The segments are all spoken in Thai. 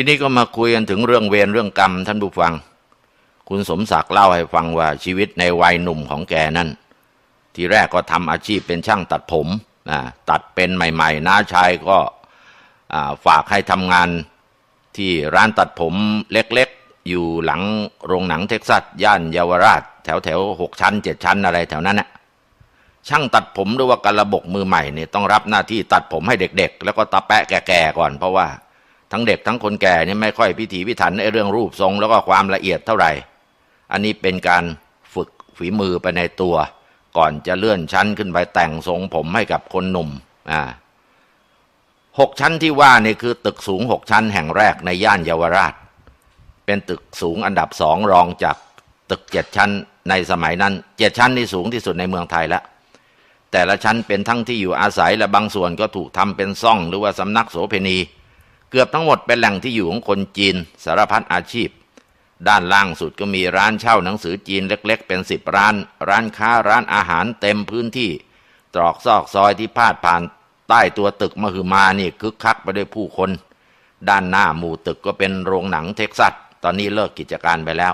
ทีนี้ก็มาคุยกันถึงเรื่องเวรเรื่องกรรม ท่านผู้ฟัง คุณสมศักดิ์เล่าให้ฟังว่าชีวิตในวัยหนุ่มของแกนั้น ทีแรกก็ทำอาชีพเป็นช่างตัดผมตัดเป็นใหม่ ๆ น้าชายก็ฝากให้ทำงานที่ร้านตัดผมเล็กๆ อยู่หลังโรงหนังเท็กซัส ย่านเยาวราช แถวแถวหกชั้นเจ็ดชั้นอะไรแถวนั้นน่ะช่างตัดผมหรือว่าการระบบมือใหม่เนี่ยต้องรับหน้าที่ตัดผมให้เด็กๆ แล้วก็ตาแปะแก่ๆก่อนเพราะว่า ทั้งเด็กทั้งคนแก่เนี่ยไม่ค่อยพิถีพิถันในเรื่องรูปทรงแล้วก็ความละเอียดเท่าไหร่ อันนี้เป็นการฝึกฝีมือไปในตัว ก่อนจะเลื่อนชั้นขึ้นไปแต่งทรงผมให้กับคนหนุ่มอ่าหกชั้นที่ว่านี่คือตึกสูงหกชั้นแห่งแรกในย่านเยาวราช เป็นตึกสูงอันดับสองรองจากตึกเจ็ดชั้นในสมัยนั้นเจ็ดชั้นนี่สูงที่สุดในเมืองไทยแล้วแต่ละชั้นเป็นทั้งที่อยู่อาศัยและบางส่วนก็ถูกทำเป็นซ่องหรือว่าสำนักโสเพณี เกือบทั้งหมดเป็นแหล่งที่อยู่ของคนจีนสารพัดอาชีพ ด้านล่างสุดก็มีร้านเช่าหนังสือจีนเล็ก ๆ เป็นสิบร้าน ร้านค้าร้านอาหารเต็มพื้นที่ตรอกซอกซอยที่พาดผ่านใต้ตัวตึกมหึมานี่คึกคักไปด้วยผู้คน ด้านหน้าหมู่ตึกก็เป็นโรงหนังเท็กซัส ตอนนี้เลิกกิจการไปแล้ว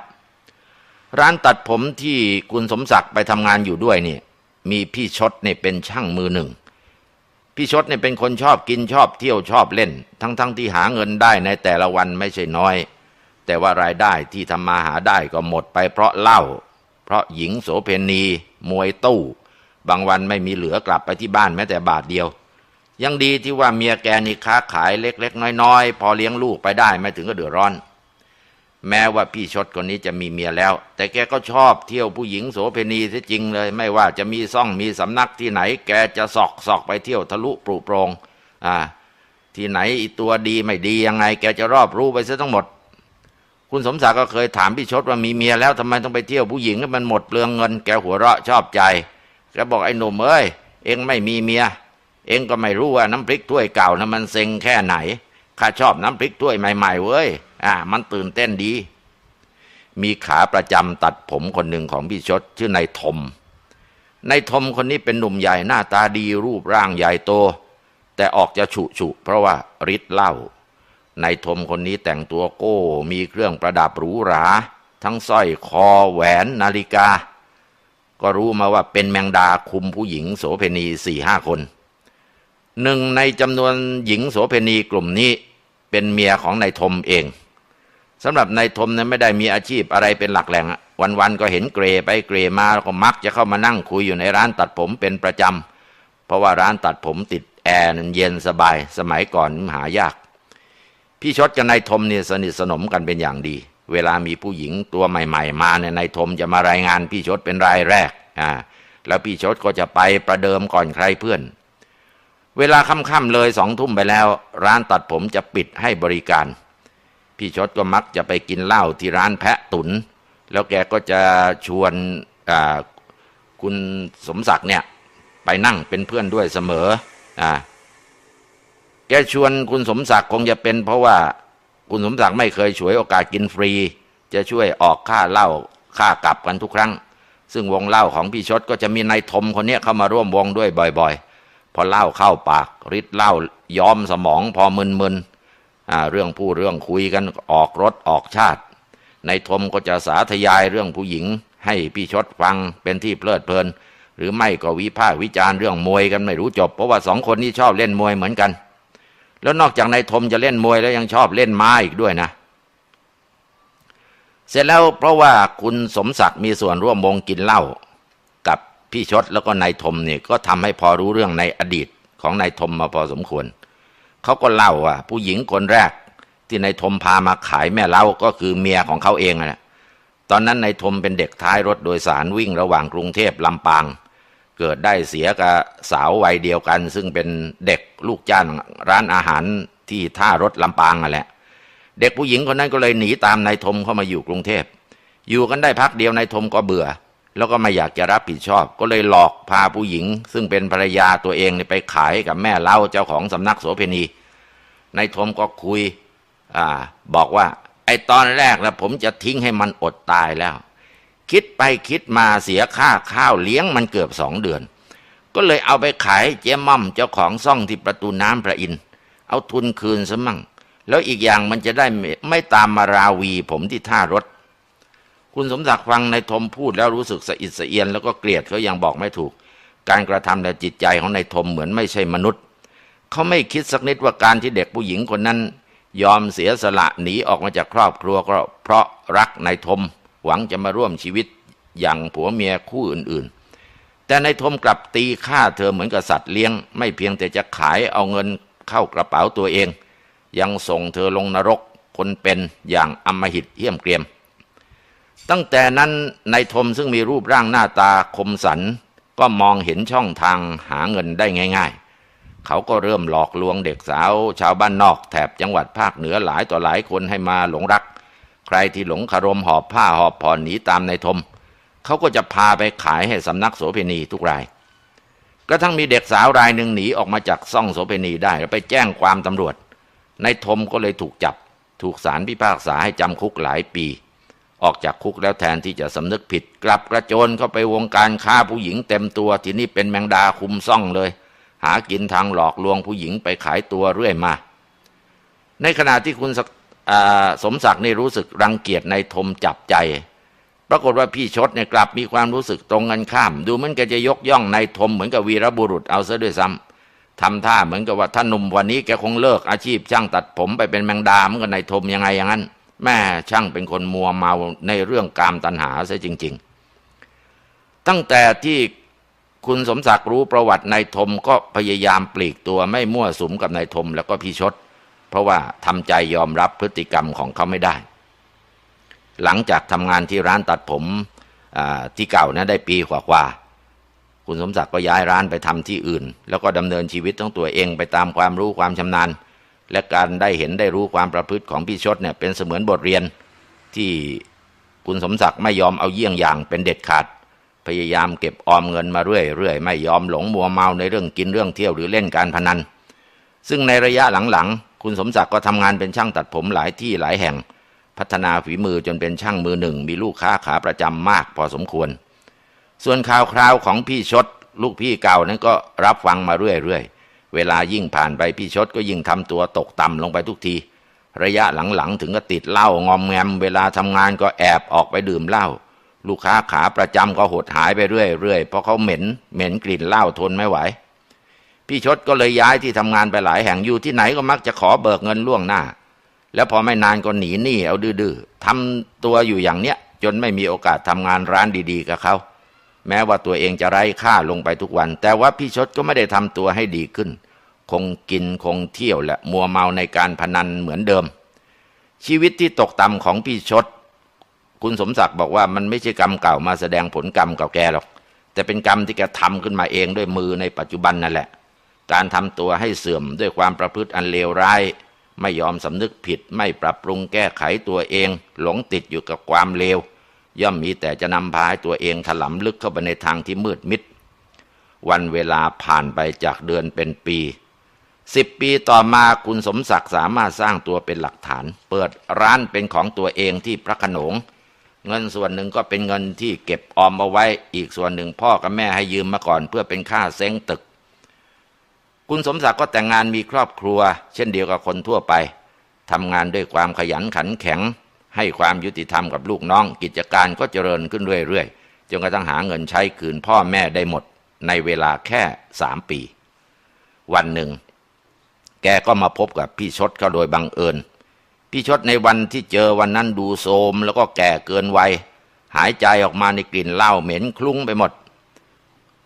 ร้านตัดผมที่คุณสมศักดิ์ไปทำงานอยู่ด้วยนี่ มีพี่ชดเนี่ยเป็นช่างมือหนึ่ง พี่ชดเนี่ยเป็นคนชอบกินชอบเที่ยวชอบเล่น ทั้งๆทที่หาเงินได้ในแต่ละวันไม่ใช่น้อย แต่ว่ารายได้ที่ทำมาหาได้ก็หมดไปเพราะเหล้าเพราะหญิงโสเพณีมวยตู้ บางวันไม่มีเหลือกลับไปที่บ้านแม้แต่บาทเดียว ยังดีที่ว่าเมียแกนี่ค้าขายเล็ก ๆ น้อย ๆ พอเลี้ยงลูกไปได้ไม่ถึงก็เดือดร้อน แม้ว่าพี่ชดคนนี้จะมีเมียแล้ว แต่แกก็ชอบเที่ยวผู้หญิงโสเพณีซะจริงเลย ไม่ว่าจะมีซ่องมีสำนักที่ไหน แกจะสอกสอกไปเที่ยวทะลุปรุโปรงอ่าที่ไหนอีตัวดีไม่ดียังไง แกจะรอบรู้ไปซะทั้งหมด คุณสมศักดิ์ก็เคยถามพี่ชดว่ามีเมียแล้วทำไมต้องไปเที่ยวผู้หญิงให้มันหมดเปลืองเงิน แกหัวเราะชอบใจแกบอกไอ้หนุ่มเอ้ยเองไม่มีเมีย เองก็ไม่รู้ว่าน้ำพริกถ้วยเก่านะมันเซ็งแค่ไหนข้าชอบน้ำพริกถ้วยใหม่ๆเว้ยอ่ามันตื่นเต้นดี มีขาประจำตัดผมคนหนึ่งของพี่ชดชื่อนายทมนายทมคนนี้เป็นหนุ่มใหญ่หน้าตาดีรูปร่างใหญ่โต แต่ออกจะฉุฉุเพราะว่าฤทธิ์เหล้านายทมคนนี้แต่งตัวโก้ มีเครื่องประดับหรูหรา ทั้งสร้อยคอแหวนนาฬิกา ก็รู้มาว่าเป็นแมงดาคุมผู้หญิงโสเพณีสี่ห้าคน หนึ่งในจำนวนหญิงโสเพณีกลุ่มนี้เป็นเมียของนายทมเอง สำหรับนายทมนั้นไม่ได้มีอาชีพอะไรเป็นหลักแหล่งวันๆก็เห็นเกรไปเกรมาแล้วก็มักจะเข้ามานั่งคุยอยู่ในร้านตัดผมเป็นประจำเพราะว่าร้านตัดผมติดแอร์นั้นเย็นสบายสมัยก่อนหายาก พี่ชดกับนายทมเนี่ยสนิทสนมกันเป็นอย่างดี เวลามีผู้หญิงตัวใหม่ ๆ มาเนี่ยนายทมจะมารายงานพี่ชดเป็นรายแรกอ่าแล้วพี่ชดก็จะไปประเดิมก่อนใครเพื่อน เวลาค่ำๆเลยสองทุ่มไปแล้ว ร้านตัดผมจะปิดให้บริการ พี่ชดก็มักจะไปกินเหล้าที่ร้านแพะตุน แล้วแกก็จะชวนคุณสมศักดิ์เนี่ย ไปนั่งเป็นเพื่อนด้วยเสมออ่าแกชวนคุณสมศักดิ์คงจะเป็น เพราะว่าคุณสมศักดิ์ไม่เคยฉวยโอกาสกินฟรี จะช่วยออกค่าเหล้าค่ากลับกันทุกครั้ง ซึ่งวงเหล้าของพี่ชดก็จะมีนายทมคนนี้เข้ามาร่วมวงด้วยบ่อย ๆ พอเหล้าเข้าปากฤทธิ์เหล้าย้อมสมองพอมึนๆ เรื่องผู้เรื่องคุยกันออกรถออกชาตินทมก็จะสาธยายเรื่องผู้หญิง ให้พี่ชดฟังเป็นที่เพลิดเพลิน หรือไม่ก็วิพากษ์วิจารณ์เรื่องมวยกันไม่รู้จบ เพราะว่าสองคนนี้ชอบเล่นมวยเหมือนกัน แล้วนอกจากนายทมจะเล่นมวยแล้วยังชอบเล่นม้าอีกด้วยนะ เสร็จแล้วเพราะว่าคุณสมศักดิ์มีส่วนร่วมวงกินเหล้ากับพี่ชดแล้วก็นายทมเนี่ยก็ทำให้พอรู้เรื่องในอดีตของนายทมมาพอสมควร เขาก็เล่าว่าผู้หญิงคนแรก ที่นายทมพามาขายแม่เล้าก็คือเมียของเขาเองแหละตอนนั้นนายทมเป็นเด็กท้ายรถโดยสารวิ่งระหว่างกรุงเทพลำปาง เกิดได้เสียกับสาววัยเดียวกัน ซึ่งเป็นเด็กลูกจ้างร้านอาหารที่ท่ารถลำปางนั่นแหละ เด็กผู้หญิงคนนั้นก็เลยหนีตามนายทมเข้ามาอยู่กรุงเทพ อยู่กันได้พักเดียวนายทมก็เบื่อ แล้วก็ไม่อยากจะรับผิดชอบ ก็เลยหลอกพาผู้หญิง ซึ่งเป็นภรรยาตัวเองไปขายกับแม่เล่าเจ้าของสำนักโสเพณีนายทมก็คุยอบอกว่า ไอ้ตอนแรกแล้วผมจะทิ้งให้มันอดตายแล้ว คิดไปคิดมาเสียค่าข้าวเลี้ยงมันเกือบสองเดือน ก็เลยเอาไปขายเจ๊ม่อมเจ้าของซ่องที่ประตูน้ำพระอินเอาทุนคืนซะมั่งแล้วอีกอย่างมันจะได้ไม่ตามมาราวีผมที่ท่ารถ คุณสมศักดิ์ฟังในายทมพูดแล้วรู้สึกสะอิดสะเอียนแล้วก็เกลียดเขายังบอกไม่ถูก การกระทำและจิตใจของนายทมเหมือนไม่ใช่มนุษย์ เขาไม่คิดสักนิดว่าการที่เด็กผู้หญิงคนนั้น ยอมเสียสละหนีออกมาจากครอบครัวก็เพราะรักนายทม หวังจะมาร่วมชีวิตอย่างผัวเมียคู่อื่นๆ แต่นายทมกลับตีฆ่าเธอเหมือนกับสัตว์เลี้ยง ไม่เพียงแต่จะขายเอาเงินเข้ากระเป๋าตัวเอง ยังส่งเธอลงนรกคนเป็นอย่างอำมหิตเหี้ยมเกรียม ตั้งแต่นั้นนายทมซึ่งมีรูปร่างหน้าตาคมสัน ก็มองเห็นช่องทางหาเงินได้ง่าย ๆ เขาก็เริ่มหลอกลวงเด็กสาว ชาวบ้านนอกแถบจังหวัดภาคเหนือหลายต่อหลายคนให้มาหลงรัก ใครที่หลงคารมหอบผ้าหอบผ่อนหนีตามนายทม เขาก็จะพาไปขายให้สำนักโสเภณีทุกราย กระทั่งมีเด็กสาวรายหนึ่งหนีออกมาจากซ่องโสเภณีได้แล้วไปแจ้งความตำรวจนายทมก็เลยถูกจับ ถูกศาลพิพากษาให้จำคุกหลายปี ออกจากคุกแล้วแทนที่จะสำนึกผิด กลับกระโจนเข้าไปวงการค้าผู้หญิงเต็มตัว ทีนี้เป็นแมงดาคุมซ่องเลย หากินทางหลอกลวงผู้หญิงไปขายตัวเรื่อยมา ในขณะที่คุณสสมศักดิ์นี่รู้สึกรังเกียจในายทมจับใจ ปรากฏว่าพี่ชดเนี่ยกลับมีความรู้สึกตรงกันข้าม ดูเหมือนแกจะยกย่องนายทมเหมือนกับวีรบุรุษเอาซะด้วยซ้ำทำท่าเหมือนกับว่าถ้าหนุ่มวันนี้แกคงเลิกอาชีพช่างตัดผมไปเป็นแมงดาเหมือนกับนายทมยังไงอย่างนั้น แม่ช่างเป็นคนมัวเมาในเรื่องกามตัณหาซะจริง ๆ ตั้งแต่ที่คุณสมศักดิ์รู้ประวัตินายทมก็พยายามปลีกตัวไม่มั่วสุมกับนายทมแล้วก็พี่ชด เพราะว่าทำใจยอมรับพฤติกรรมของเขาไม่ได้ หลังจากทำงานที่ร้านตัดผมที่เก่านะได้ปีกว่าๆคุณสมศักดิ์ก็ย้ายร้านไปทำที่อื่น แล้วก็ดำเนินชีวิตของตัวเองไปตามความรู้ความชำนาญ และการได้เห็นได้รู้ความประพฤติของพี่ชดเนี่ยเป็นเสมือนบทเรียนที่คุณสมศักดิ์ไม่ยอมเอาเยี่ยงอย่างเป็นเด็ดขาด พยายามเก็บออมเงินมาเรื่อยๆไม่ยอมหลงมัวเมาในเรื่องกินเรื่องเที่ยวหรือเล่นการพนัน ซึ่งในระยะหลังๆ คุณสมศักดิ์ก็ทำงานเป็นช่างตัดผมหลายที่หลายแห่ง พัฒนาฝีมือจนเป็นช่างมือหนึ่ง มีลูกค้าขาประจำมากพอสมควร ส่วนข่าวคราวของพี่ชด ลูกพี่เก่านั้นก็รับฟังมาเรื่อยๆ เวลายิ่งผ่านไปพี่ชดก็ยิ่งทำตัวตกต่ำลงไปทุกที ระยะหลังๆถึงก็ติดเหล้างอมแงม เวลาทำงานก็แอบออกไปดื่มเหล้าลูกค้าขาประจำก็หดหายไปเรื่อยๆเพราะเขาเหม็น เหม็นกลิ่นเหล้าทนไม่ไหว พี่ชดก็เลยย้ายที่ทำงานไปหลายแห่งอยู่ที่ไหนก็มักจะขอเบิกเงินล่วงหน้า แล้วพอไม่นานก็หนีหนี้เอาดื้อๆทำตัวอยู่อย่างเนี้ยจนไม่มีโอกาสทำงานร้านดี ๆ กับเขา แม้ว่าตัวเองจะไร้ค่าลงไปทุกวัน แต่ว่าพี่ชดก็ไม่ได้ทำตัวให้ดีขึ้น คงกินคงเที่ยวและมัวเมาในการพนันเหมือนเดิม ชีวิตที่ตกต่ำของพี่ชด คุณสมศักดิ์บอกว่ามันไม่ใช่กรรมเก่ามาแสดงผลกรรมเก่าแกหรอก แต่เป็นกรรมที่แกทำขึ้นมาเองด้วยมือในปัจจุบันนั่นแหละ การทำตัวให้เสื่อมด้วยความประพฤติอันเลวร้ายไม่ยอมสำนึกผิดไม่ปรับปรุงแก้ไขตัวเอง หลงติดอยู่กับความเลว ย่อมมีแต่จะนำพาให้ตัวเองถลำลึกเข้าไปในทางที่มืดมิด วันเวลาผ่านไปจากเดือนเป็นปีสิบปีต่อมาคุณสมศักดิ์สามารถสร้างตัวเป็นหลักฐาน เปิดร้านเป็นของตัวเองที่พระขนง เงินส่วนหนึ่งก็เป็นเงินที่เก็บออมเอาไว้ อีกส่วนหนึ่งพ่อกับแม่ให้ยืมมาก่อน เพื่อเป็นค่าเซ้งตึก คุณสมศักดิ์ก็แต่งงานมีครอบครัว เช่นเดียวกับคนทั่วไปทำงานด้วยความขยันขันแข็ง ให้ความยุติธรรมกับลูกน้อง กิจการก็เจริญขึ้นเรื่อยๆจนกระทั่งหาเงินใช้คืนพ่อแม่ได้หมด ในเวลาแค่สามปี วันหนึ่ง แกก็มาพบกับพี่ชดเขาโดยบังเอิญ พี่ชดในวันที่เจอวันนั้นดูโทรมแล้วก็แก่เกินวัยหายใจออกมาในกลิ่นเหล้าเหม็นคลุ้งไปหมด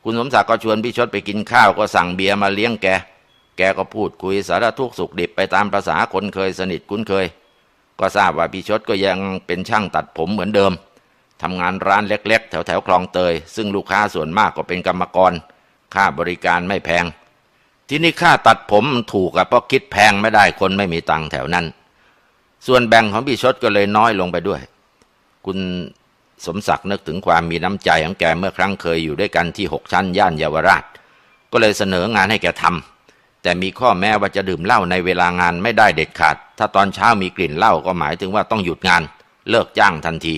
คุณสมศักดิ์ก็ชวนพี่ชดไปกินข้าวก็สั่งเบียร์มาเลี้ยงแก แกก็พูดคุยสารทุกข์สุขดิบไปตามภาษาคนเคยสนิทคุ้นเคย ก็ทราบว่าพี่ชดก็ยังเป็นช่างตัดผมเหมือนเดิมทำงานร้านเล็ก ๆ แถวแถวคลองเตย ซึ่งลูกค้าส่วนมากก็เป็นกรรมกร ค่าบริการไม่แพง ที่นี่ค่าตัดผมถูกอะเพราะคิดแพงไม่ได้คนไม่มีตังค์แถวนั้น ส่วนแบ่งของพี่ชดก็เลยน้อยลงไปด้วย คุณสมศักดิ์นึกถึงความมีน้ำใจของแกเมื่อครั้งเคยอยู่ด้วยกันที่หกชั้นย่านเยาวราช ก็เลยเสนองานให้แกทำ แต่มีข้อแม้ว่าจะดื่มเหล้าในเวลางานไม่ได้เด็ดขาด ถ้าตอนเช้ามีกลิ่นเหล้าก็หมายถึงว่าต้องหยุดงาน เลิกจ้างทันที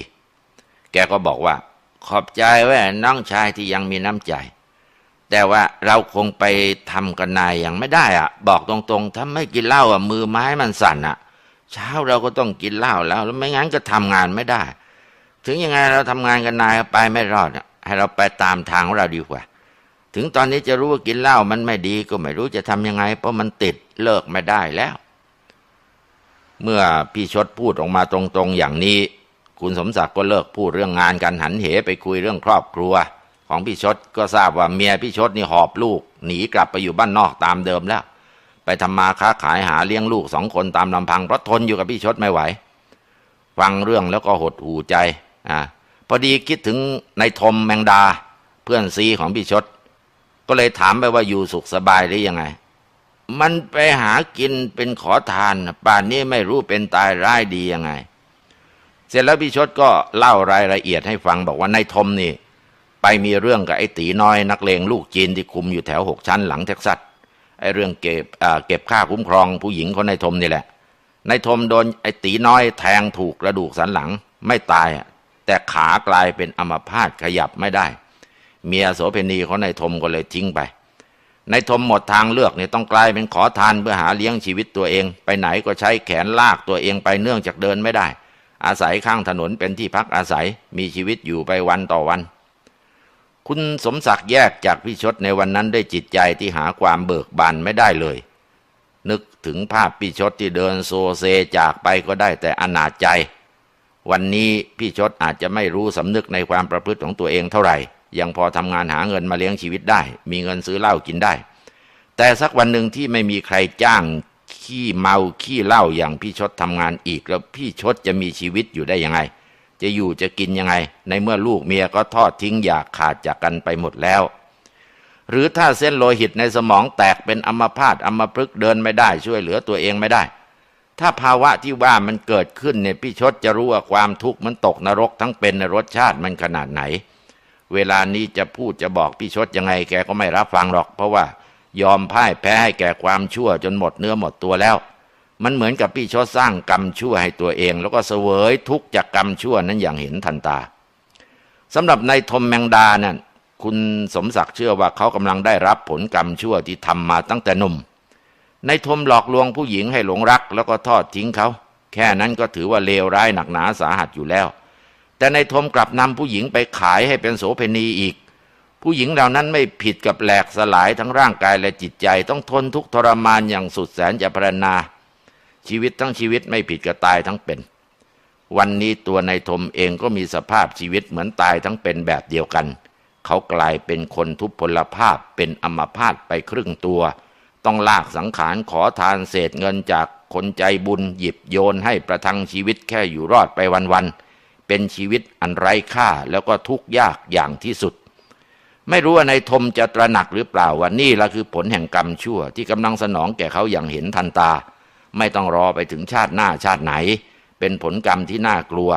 แกก็บอกว่า ขอบใจแว่าน้องชายที่ยังมีน้ำใจ แต่ว่าเราคงไปทำกันนายย่างไม่ได้อะบอกตรงๆ ถ้าไม่กินเหล้าอะมือไม้มันสั่นอะ เช้าเราก็ต้องกินเหล้าแล้ว แล้วไม่งั้นก็ทำงานไม่ได้ ถึงยังไงเราทำงานกันนายไปไม่รอดอะให้เราไปตามทางของเราดีกว่า ถึงตอนนี้จะรู้ว่ากินเหล้ามันไม่ดีก็ไม่รู้จะทำยังไง เพราะมันติดเลิกไม่ได้แล้ว เมื่อพี่ชดพูดออกมาตรงๆอย่างนี้ คุณสมศักดิ์ก็เลิกพูดเรื่องงานกันหันเหไปคุยเรื่องครอบครัว ของพี่ชดก็ทราบว่าเมียพี่ชดนี่หอบลูก หนีกลับไปอยู่บ้านนอกตามเดิมแล้ว ไปทำมาค้าขายหาเลี้ยงลูกสองคนตามลำพังเพราะทนอยู่กับพี่ชดไม่ไหว ฟังเรื่องแล้วก็หดหูใจอ่าพอดีคิดถึงในทมแมงดา เพื่อนซีของพี่ชด ก็เลยถามไปว่าอยู่สุขสบายหรือยังไง มันไปหากินเป็นขอทาน ป่านนี้ไม่รู้เป็นตายร้ายดียังไง เสร็จแล้วพี่ชดก็เล่ารายละเอียดให้ฟังบอกว่านายทมนี่ ไปมีเรื่องกับไอ้ตีน้อย นักเลงลูกจีนที่คุมอยู่แถวหกชั้นหลังเท็กซัสไอ้เรื่องเก็บเก็บค่าคุ้มครองผู้หญิงคนนายทมนี่แหละนายทมโดนไอ้ตีน้อยแทงถูกกระดูกสันหลังไม่ตายแต่ขากลายเป็นอัมพาตขยับไม่ได้ เมียโสเพณีของนายทมก็เลยทิ้งไปนายทมหมดทางเลือกเนี่ยต้องกลายเป็นขอทานเพื่อหาเลี้ยงชีวิตตัวเอง ไปไหนก็ใช้แขนลากตัวเองไปเนื่องจากเดินไม่ได้ อาศัยข้างถนนเป็นที่พักอาศัยมีชีวิตอยู่ไปวันต่อวัน คุณสมศักดิ์แยกจากพี่ชดในวันนั้นด้วยจิตใจที่หาความเบิกบานไม่ได้เลย นึกถึงภาพพี่ชดที่เดินโซเซจากไปก็ได้แต่อนาจใจ วันนี้พี่ชดอาจจะไม่รู้สำนึกในความประพฤติของตัวเองเท่าไหร่ ยังพอทำงานหาเงินมาเลี้ยงชีวิตได้ มีเงินซื้อเหล้ากินได้ แต่สักวันหนึ่งที่ไม่มีใครจ้างขี้เมาขี้เหล้าอย่างพี่ชดทำงานอีก แล้วพี่ชดจะมีชีวิตอยู่ได้ยังไง จะอยู่จะกินยังไง ในเมื่อลูกเมียก็ทอดทิ้งอยากขาดจากกันไปหมดแล้ว หรือถ้าเส้นโลหิตในสมองแตกเป็นอัมพาตอัมพฤกษ์เดินไม่ได้ช่วยเหลือตัวเองไม่ได้ ถ้าภาวะที่ว่ามันเกิดขึ้นเนี่ยพี่ชดจะรู้ว่าความทุกข์มันตกนรกทั้งเป็นในรสชาติมันขนาดไหน เวลานี้จะพูดจะบอกพี่ชดยังไงแกก็ไม่รับฟังหรอก เพราะว่ายอมพ่ายแพ้ให้แก่ความชั่วจนหมดเนื้อหมดตัวแล้ว มันเหมือนกับพี่ชดสร้างกรรมชั่วให้ตัวเอง แล้วก็เสวยทุกข์จากกรรมชั่วนั้นอย่างเห็นทันตาสำหรับนายทมแมงดานั่นคุณสมศักดิ์เชื่อว่าเขากำลังได้รับผลกรรมชั่วที่ทำมาตั้งแต่หนุ่มนายทมหลอกลวงผู้หญิงให้หลงรัก แล้วก็ทอดทิ้งเขา แค่นั้นก็ถือว่าเลวร้ายหนักหนาสาหัสอยู่แล้ว แต่ในทมกลับนำผู้หญิงไปขายให้เป็นโสเภณีอีก ผู้หญิงเหล่านั้นไม่ผิดกับแหลกสลายทั้งร่างกายและจิตใจ ต้องทนทุกทรมานอย่างสุดแสนจะพรรณนาชีวิตทั้งชีวิตไม่ผิดกับตายทั้งเป็น วันนี้ตัวนายทมเองก็มีสภาพชีวิตเหมือนตายทั้งเป็นแบบเดียวกัน เขากลายเป็นคนทุพพลภาพเป็นอมพาตไปครึ่งตัว ต้องลากสังขารขอทานเศษเงินจากคนใจบุญหยิบโยนให้ประทังชีวิตแค่อยู่รอดไปวันๆ เป็นชีวิตอันไร้ค่าแล้วก็ทุกข์ยากอย่างที่สุด ไม่รู้ว่านายทมจะตระหนักหรือเปล่าว่านี่ละคือผลแห่งกรรมชั่ว ที่กำลังสนองแก่เขาอย่างเห็นทันตา ไม่ต้องรอไปถึงชาติหน้าชาติไหน เป็นผลกรรมที่น่ากลัว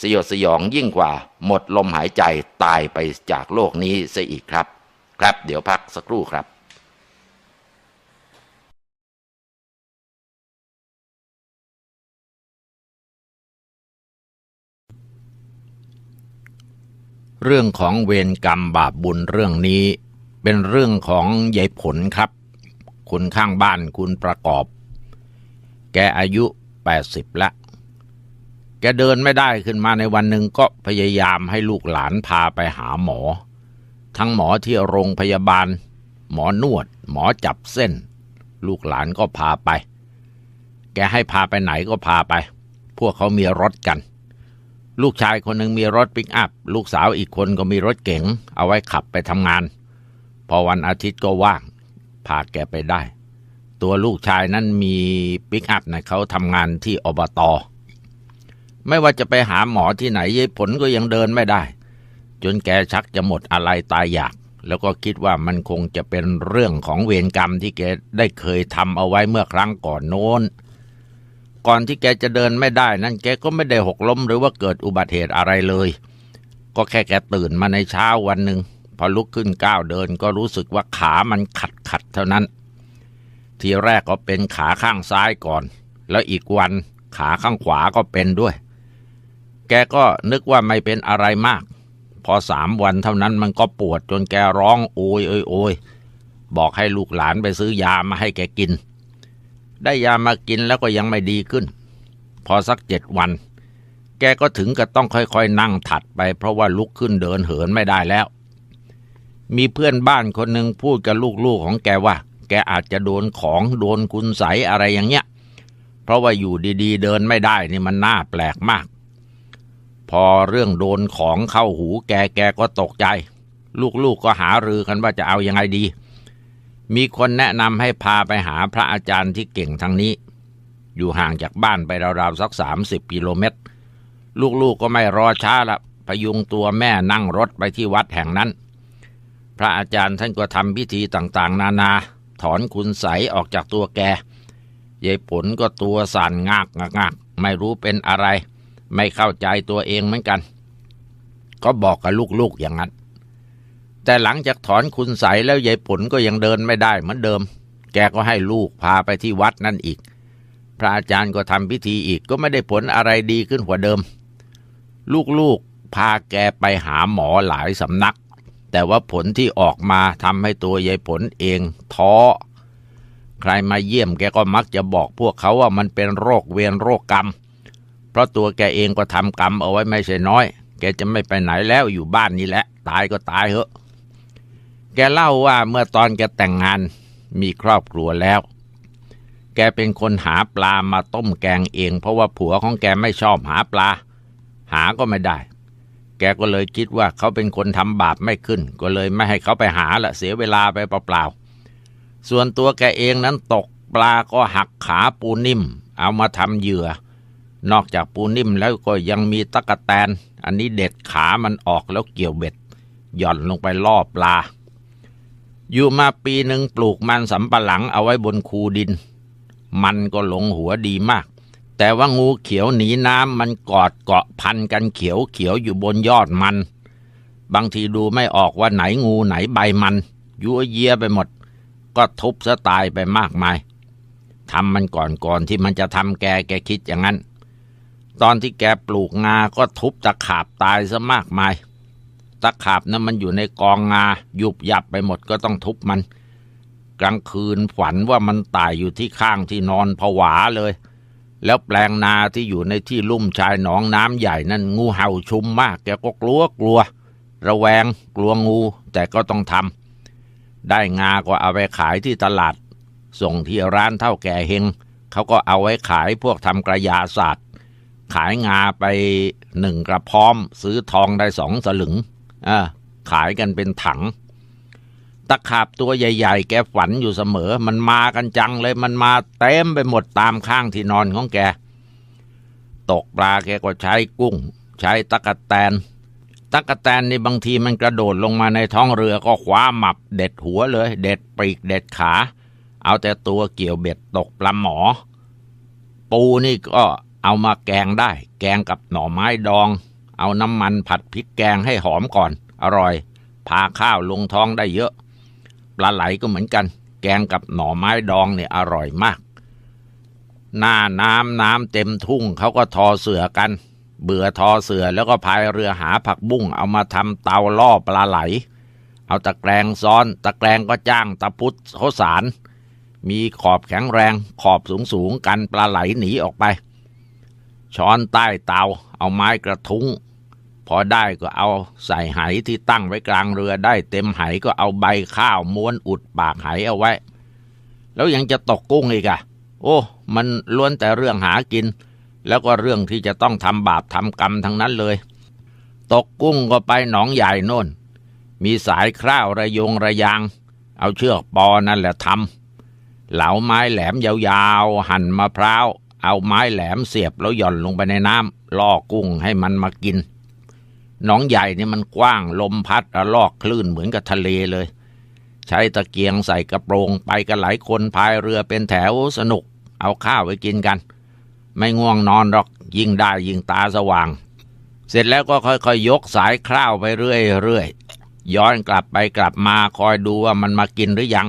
สยดสยองยิ่งกว่า หมดลมหายใจตายไปจากโลกนี้เสียอีกครับ ครับเดี๋ยวพักสักครู่ครับ เรื่องของเวรกรรมบาปบุญเรื่องนี้ เป็นเรื่องของยายผลครับ คุณข้างบ้านคุณประกอบ แกอายุ 80 ละ แกเดินไม่ได้ขึ้นมาในวันหนึ่งก็พยายามให้ลูกหลานพาไปหาหมอ ทั้งหมอที่โรงพยาบาล หมอนวด หมอจับเส้น ลูกหลานก็พาไป แกให้พาไปไหนก็พาไป พวกเขามีรถกัน ลูกชายคนหนึ่งมีรถปิกอัพ ลูกสาวอีกคนก็มีรถเก๋ง เอาไว้ขับไปทำงาน พอวันอาทิตย์ก็ว่าง พาแกไปได้ ตัวลูกชายนั้นมีปิกอัพนะเขาทำงานที่อบตไม่ว่าจะไปหาหมอที่ไหนยายผลก็ยังเดินไม่ได้ จนแกชักจะหมดอะไรตายอยาก แล้วก็คิดว่ามันคงจะเป็นเรื่องของเวรกรรมที่แกได้เคยทำเอาไว้เมื่อครั้งก่อนโน้น ก่อนที่แกจะเดินไม่ได้นั่นแกก็ไม่ได้หกล้มหรือว่าเกิดอุบัติเหตุอะไรเลย ก็แค่แกตื่นมาในเช้าวันหนึ่งพอลุกขึ้นก้าวเดินก็รู้สึกว่าขามันขัดขัดๆเท่านั้น ทีแรกก็เป็นขาข้างซ้ายก่อน แล้วอีกวันขาข้างขวาก็เป็นด้วย แกก็นึกว่าไม่เป็นอะไรมาก พอสามวันเท่านั้นมันก็ปวดจนแกร้องโอยโอยโอยบอกให้ลูกหลานไปซื้อยามาให้แกกิน ได้ยามากินแล้วก็ยังไม่ดีขึ้น พอสักเจ็ดวัน แกก็ถึงกับต้องค่อยๆ นั่งถัดไป เพราะว่าลุกขึ้นเดินเหินไม่ได้แล้ว มีเพื่อนบ้านคนหนึ่งพูดกับลูกๆของแกว่า แกอาจจะโดนของโดนคุณใสอะไรอย่างเงี้ย เพราะว่าอยู่ดีๆ เดินไม่ได้นี่มันน่าแปลกมาก พอเรื่องโดนของเข้าหูแกแกก็ตกใจ ลูกๆก็หารือกันว่าจะเอายังไงดี มีคนแนะนำให้พาไปหาพระอาจารย์ที่เก่งทางนี้ อยู่ห่างจากบ้านไปราวๆสักสามสิบกิโลเมตร ลูกๆก็ไม่รอช้าละพยุงตัวแม่นั่งรถไปที่วัดแห่งนั้น พระอาจารย์ท่านก็ทำพิธีต่างๆ นานา ถอนคุณใสออกจากตัวแกยายผลก็ตัวสั่นงากงากงากไม่รู้เป็นอะไร ไม่เข้าใจตัวเองเหมือนกัน ก็บอกกับลูกๆอย่างนั้น แต่หลังจากถอนคุณใสยแล้วยายผลก็ยังเดินไม่ได้เหมือนเดิม แกก็ให้ลูกพาไปที่วัดนั่นอีก พระอาจารย์ก็ทำพิธีอีกก็ไม่ได้ผลอะไรดีขึ้นกว่าเดิม ลูกๆพาแกไปหาหมอหลายสำนัก แต่ว่าผลที่ออกมาทำให้ตัวยายผลเองท้อ ใครมาเยี่ยมแกก็มักจะบอกพวกเขาว่ามันเป็นโรคเวรโรคกรรม เพราะตัวแกเองก็ทำกรรมเอาไว้ไม่ใช่น้อย แกจะไม่ไปไหนแล้วอยู่บ้านนี่แหละ ตายก็ตายเหอะ แกเล่าว่าเมื่อตอนแกแต่งงานมีครอบครัวแล้ว แกเป็นคนหาปลามาต้มแกงเอง เพราะว่าผัวของแกไม่ชอบหาปลา หาก็ไม่ได้ แกก็เลยคิดว่าเขาเป็นคนทำบาปไม่ขึ้น ก็เลยไม่ให้เขาไปหาละเสียเวลาไปเปล่าๆ ส่วนตัวแกเองนั้นตกปลาก็หักขาปูนิ่ม เอามาทำเหยื่อ นอกจากปูนิ่มแล้วก็ยังมีตะกะแตน อันนี้เด็ดขามันออกแล้วเกี่ยวเบ็ดหย่อนลงไปล่อปลา อยู่มาปีหนึ่งปลูกมันสำปะหลังเอาไว้บนคูดิน มันก็หลงหัวดีมาก แต่ว่างูเขียวหนีน้ำมันกอดเกาะพันกันเขียวเขียวอยู่บนยอดมัน บางทีดูไม่ออกว่าไหนงูไหนใบมันยั่วเยียไปหมด ก็ทุบซะตายไปมากมายทำมันก่อนก่อนที่มันจะทำแกแกคิดอย่างนั้น ตอนที่แกปลูกงาก็ทุบตะขาบตายซะมากมาย ตะขาบนั้นมันอยู่ในกองงาหยุบหยับไปหมดก็ต้องทุบมัน กลางคืนฝันว่ามันตายอยู่ที่ข้างที่นอนผวาเลย แล้วแปลงนาที่อยู่ในที่ลุ่มชายหนองน้ำใหญ่นั่นงูเห่าชุมมาก แกก็กลัวกลัว ระแวงกลัวงู แต่ก็ต้องทำได้งาก็เอาไปขายที่ตลาด ส่งที่ร้านเท่าแก่เฮงเขาก็เอาไว้ขายพวกทำกระยาศาสตร์ขายงาไปหนึ่งกระพร้อม ซื้อทองได้สองสลึง ขายกันเป็นถัง ตะขาบตัวใหญ่ ๆ แกฝันอยู่เสมอ มันมากันจังเลย มันมาเต็มไปหมดตามข้างที่นอนของแก ตกปลาแกก็ใช้กุ้ง ใช้ตะกะแตน ตะกะแตนนี่บางทีมันกระโดดลงมาในท้องเรือก็คว้าหมับ เด็ดหัวเลย เด็ดปีกเด็ดขา เอาแต่ตัวเกี่ยวเบ็ดตกปลาหมอ ปูนี่ก็เอามาแกงได้ แกงกับหน่อไม้ดอง เอาน้ำมันผัดพริกแกงให้หอมก่อน อร่อย พาข้าวลงท้องได้เยอะ ปลาไหลก็เหมือนกัน แกงกับหน่อไม้ดองเนี่ยอร่อยมาก หน้าน้ำน้ำเต็มทุ่งเขาก็ทอเสือกัน เบื่อทอเสือแล้วก็พายเรือหาผักบุ้งเอามาทำเตาล่อปลาไหล เอาตะแกรงซ้อน ตะแกรงก็จ้างตะพุทธเขาสารมีขอบแข็งแรงขอบสูงสูงกันปลาไหลหนีออกไป ช้อนใต้เตาเอาไม้กระทุ้ง พอได้ก็เอาใส่ไหที่ตั้งไว้กลางเรือได้เต็มไหก็เอาใบข้าวม้วนอุดปากไหเอาไว้ แล้วยังจะตกกุ้งอีกอะโอ้ มันล้วนแต่เรื่องหากิน แล้วก็เรื่องที่จะต้องทำบาปทำกรรมทั้งนั้นเลย ตกกุ้งก็ไปหนองใหญ่โน่น มีสายคร่าวระยงระยาง เอาเชือกปอนั่นแหละทำเหลาไม้แหลมยาวๆ หั่นมะพร้าว เอาไม้แหลมเสียบแล้วหย่อนลงไปในน้ำล่อกุ้งให้มันมากิน หนองใหญ่เนี่ยมันกว้างลมพัดระลอกคลื่นเหมือนกับทะเลเลย ใช้ตะเกียงใส่กระโปรงไปกันหลายคนพายเรือเป็นแถวสนุก เอาข้าวไปกินกัน ไม่ง่วงนอนหรอกยิ่งได้ยิ่งตาสว่าง เสร็จแล้วก็ค่อยๆยยกสายคร่าวไปเรื่อยๆย้อนกลับไปกลับมาคอยดูว่ามันมากินหรือยัง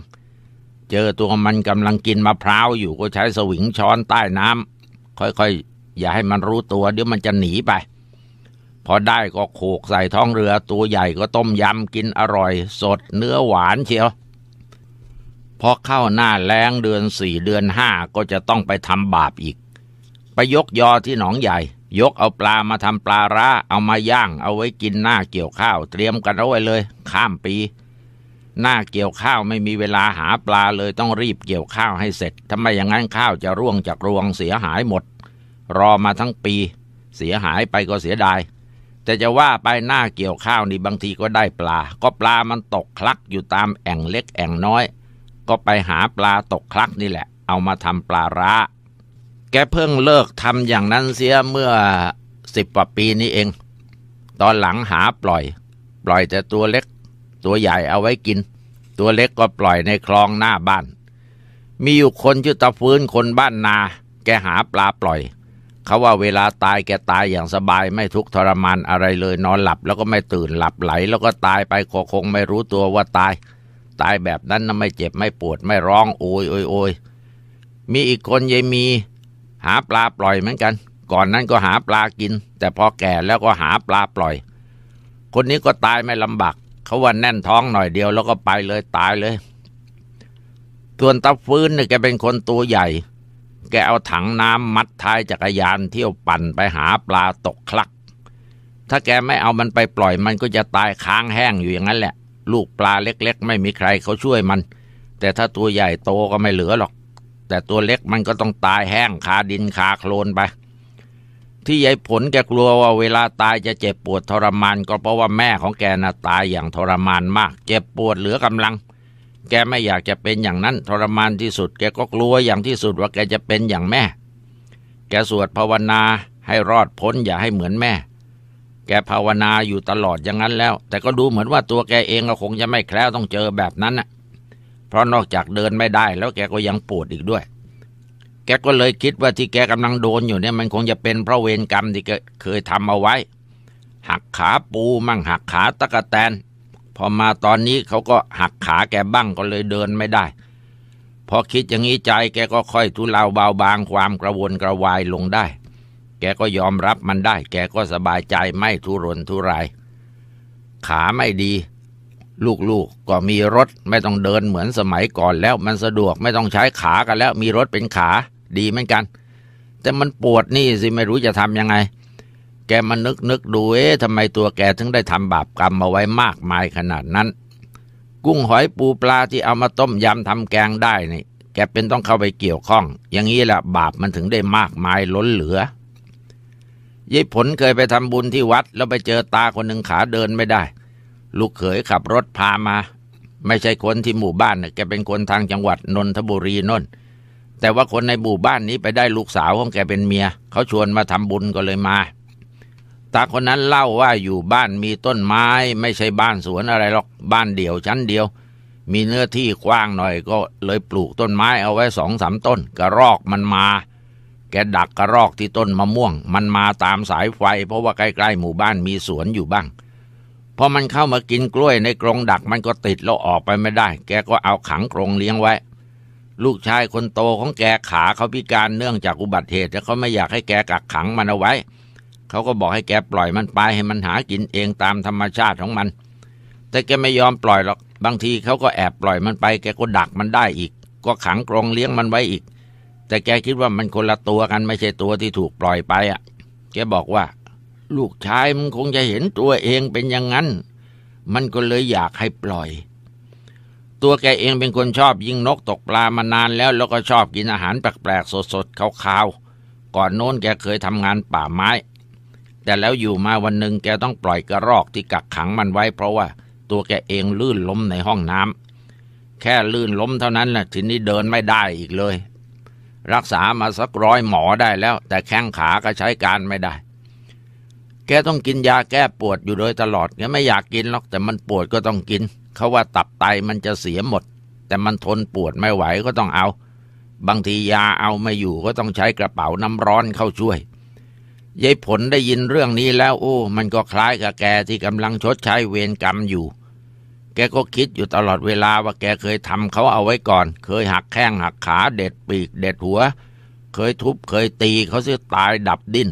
เจอตัวมันกำลังกินมะพร้าวอยู่ก็ใช้สวิงช้อนใต้น้ำค่อยๆอย่าให้มันรู้ตัวเดี๋ยวมันจะหนีไป พอได้ก็โขกใส่ท้องเรือตัวใหญ่ก็ต้มยำกินอร่อย สดเนื้อหวานเชียวพอเข้าหน้าแล้งเดือนสี่เดือนห้าก็จะต้องไปทำบาปอีก ไปยกยอที่หนองใหญ่ ยกเอาปลามาทำปลาร้าเอามาย่าง เอาไว้กินหน้าเกี่ยวข้าว เตรียมกันเอาไว้เลย ข้ามปี หน้าเกี่ยวข้าวไม่มีเวลาหาปลาเลยต้องรีบเกี่ยวข้าวให้เสร็จถ้าไม่อย่างนั้นข้าวจะร่วงจากรวงเสียหายหมด รอมาทั้งปี เสียหายไปก็เสียดาย แต่จะว่าไปหน้าเกี่ยวข้าวนี่บางทีก็ได้ปลา ก็ปลามันตกคลักอยู่ตามแอ่งเล็กแอ่งน้อย ก็ไปหาปลาตกคลักนี่แหละ เอามาทำปลาร้า แกเพิ่งเลิกทำอย่างนั้นเสียเมื่อสิบกว่าปีนี้เอง ตอนหลังหาปล่อย ปล่อยแต่ตัวเล็ก ตัวใหญ่เอาไว้กิน ตัวเล็กก็ปล่อยในคลองหน้าบ้าน มีอยู่คนชื่อตาฟื้นคนบ้านนา แกหาปลาปล่อย เขาว่าเวลาตายแกตายอย่างสบายไม่ทุกข์ทรมานอะไรเลยนอนหลับ แล้วก็ไม่ตื่นหลับไหล แล้วก็ตายไปคคงไม่รู้ตัวว่าตาย ตายแบบนั้นนะไม่เจ็บไม่ปวดไม่ร้องโอยโอยโอยมีอีกคนยายมี หาปลาปล่อยเหมือนกัน ก่อนนั้นก็หาปลากิน แต่พอแก่แล้วก็หาปลาปล่อย คนนี้ก็ตายไม่ลำบากเขาว่าแน่นท้องหน่อยเดียวแล้วก็ไปเลยตายเลยส่วนตาฟื้นเนี่ยแกเป็นคนตัวใหญ่ แกเอาถังน้ำมัดท้ายจักรยานเที่ยวปั่นไปหาปลาตกคลัก ถ้าแกไม่เอามันไปปล่อยมันก็จะตายค้างแห้งอยู่อย่างนั้นแหละ ลูกปลาเล็ก ๆ ไม่มีใครเขาช่วยมัน แต่ถ้าตัวใหญ่โตก็ไม่เหลือหรอก แต่ตัวเล็กมันก็ต้องตายแห้งคาดินคาโคลนไป ที่ยายผลแกกลัวว่าเวลาตายจะเจ็บปวดทรมาน ก็เพราะว่าแม่ของแกน่ะตายอย่างทรมานมาก เจ็บปวดเหลือกำลัง แกไม่อยากจะเป็นอย่างนั้นทรมานที่สุด แกก็กลัวอย่างที่สุดว่าแกจะเป็นอย่างแม่ แกสวดภาวนาให้รอดพ้นอย่าให้เหมือนแม่ แกภาวนาอยู่ตลอดอย่างนั้นแล้ว แต่ก็ดูเหมือนว่าตัวแกเองก็คงจะไม่แคล้วต้องเจอแบบนั้นน่ะ เพราะนอกจากเดินไม่ได้แล้วแกก็ยังปวดอีกด้วย แกก็เลยคิดว่าที่แกกำลังโดนอยู่เนี่ยมันคงจะเป็นเพราะเวรกรรมที่แกเคยทำเอาไว้ หักขาปูมั่งหักขาตะกะแตน พอมาตอนนี้เขาก็หักขาแกบ้างก็เลยเดินไม่ได้ พอคิดอย่างนี้ใจแกก็ค่อยทุเลาเบาบางความกระวนกระวายลงได้ แกก็ยอมรับมันได้ แกก็สบายใจไม่ทุรนทุราย ขาไม่ดี ลูกๆก็มีรถไม่ต้องเดินเหมือนสมัยก่อนแล้วมันสะดวกไม่ต้องใช้ขากันแล้ว มีรถเป็นขาดีเหมือนกัน แต่มันปวดนี่สิไม่รู้จะทำยังไง แกมานึกนึกดูเอ๊ะทำไมตัวแกถึงได้ทำบาปกรรมมาไว้มากมายขนาดนั้น กุ้งหอยปูปลาที่เอามาต้มยำทำแกงได้นี่ แกเป็นต้องเข้าไปเกี่ยวข้อง อย่างนี้แหละบาปมันถึงได้มากมายล้นเหลือยายผลเคยไปทำบุญที่วัด แล้วไปเจอตาคนหนึ่งขาเดินไม่ได้ ลูกเขยขับรถพามา ไม่ใช่คนที่หมู่บ้านน่ะแกเป็นคนทางจังหวัดนนทบุรีนนแต่ว่าคนในหมู่บ้านนี้ไปได้ลูกสาวของแกเป็นเมีย เขาชวนมาทำบุญก็เลยมา ตาคนนั้นเล่าว่าอยู่บ้านมีต้นไม้ ไม่ใช่บ้านสวนอะไรหรอกบ้านเดี่ยวชั้นเดียว มีเนื้อที่กว้างหน่อยก็เลยปลูกต้นไม้เอาไว้สองสามต้น กระรอกมันมา แกดักกระรอกที่ต้นมะม่วง มันมาตามสายไฟ เพราะว่าใกล้ๆหมู่บ้านมีสวนอยู่บ้างพอมันเข้ามากินกล้วยในกรงดักมันก็ติดแล้วออกไปไม่ได้ แกก็เอาขังกรงเลี้ยงไว้ ลูกชายคนโตของแกขาเขาพิการเนื่องจากอุบัติเหตุแล้วเขาไม่อยากให้แกกักขังมันเอาไว้ เขาก็บอกให้แกปล่อยมันไปให้มันหากินเองตามธรรมชาติของมัน แต่แกไม่ยอมปล่อยหรอก บางทีเขาก็แอบปล่อยมันไป แกก็ดักมันได้อีก ก็ขังกรงเลี้ยงมันไว้อีก แต่แกคิดว่ามันคนละตัวกันไม่ใช่ตัวที่ถูกปล่อยไปอะ แกบอกว่า ลูกชายมันคงจะเห็นตัวเองเป็นอย่างนั้น มันก็เลยอยากให้ปล่อยตัวแกเองเป็นคนชอบยิงนกตกปลามานานแล้วแล้วก็ชอบกินอาหารแปลกๆสดๆขาวๆก่อนโน้นแกเคยทำงานป่าไม้ แต่แล้วอยู่มาวันหนึ่งแกต้องปล่อยกระรอกที่กักขังมันไว้ เพราะว่าตัวแกเองลื่นล้มในห้องน้ำแค่ลื่นล้มเท่านั้นแหละทีนี้เดินไม่ได้อีกเลย รักษามาสักร้อยหมอได้แล้ว แต่แข้งขาก็ใช้การไม่ได้ แกต้องกินยาแก้ปวดอยู่โดยตลอดแกไม่อยากกินหรอกแต่มันปวดก็ต้องกิน เขาว่าตับไตมันจะเสียหมด แต่มันทนปวดไม่ไหวก็ต้องเอา บางทียาเอาไม่อยู่ก็ต้องใช้กระเป๋าน้ำร้อนเข้าช่วย ยายผลได้ยินเรื่องนี้แล้ว โอ้ มันก็คล้ายกับแกที่กำลังชดใช้เวรกรรมอยู่ แกก็คิดอยู่ตลอดเวลาว่าแกเคยทำเขาเอาไว้ก่อน เคยหักแข้งหักขาเด็ดปีก เด็ดหัว เคยทุบเคยตีเขาเสียตายดับดิ้น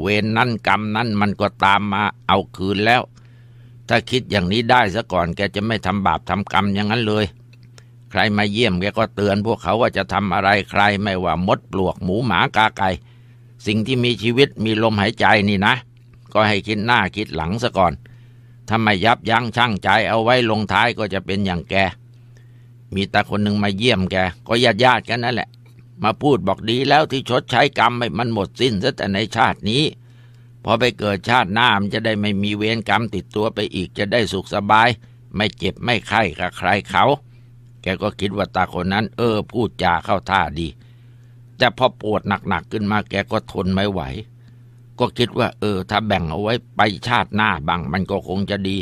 เวรนนั่นกรรมนั่นมันก็ตามมาเอาคืนแล้ว ถ้าคิดอย่างนี้ได้ซะก่อน แกจะไม่ทำบาปทำกรรมอย่างนั้นเลย ใครมาเยี่ยมแกก็เตือนพวกเขาว่าจะทำอะไรใครไม่ว่ามดปลวกหมูหมากาไก่ สิ่งที่มีชีวิตมีลมหายใจนี่นะ ก็ให้คิดหน้าคิดหลังซะก่อน ถ้าไม่ยับยั้งชั่งใจเอาไว้ลงท้ายก็จะเป็นอย่างแก มีตาคนหนึ่งมาเยี่ยมแก ก็ญาติญาติกันนั่นแหละ มาพูดบอกดีแล้วที่ชดใช้กรรมให้มันหมดสิ้นซะแต่ในชาตินี้ พอไปเกิดชาติหน้ามันจะได้ไม่มีเวรกรรมติดตัวไปอีกจะได้สุขสบาย ไม่เจ็บไม่ไข้กับใครเขา แกก็คิดว่าตาคนนั้น เออ พูดจาเข้าท่าดี แต่พอปวดหนักๆขึ้นมาแกก็ทนไม่ไหว ก็คิดว่า เออ ถ้าแบ่งเอาไว้ไปชาติหน้าบางมันก็คงจะดี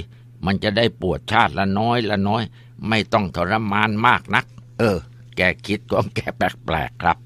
มันจะได้ปวดชาติละน้อยละน้อย ไม่ต้องทรมานมากนัก เออ แกคิดก็แกแปลกๆครับ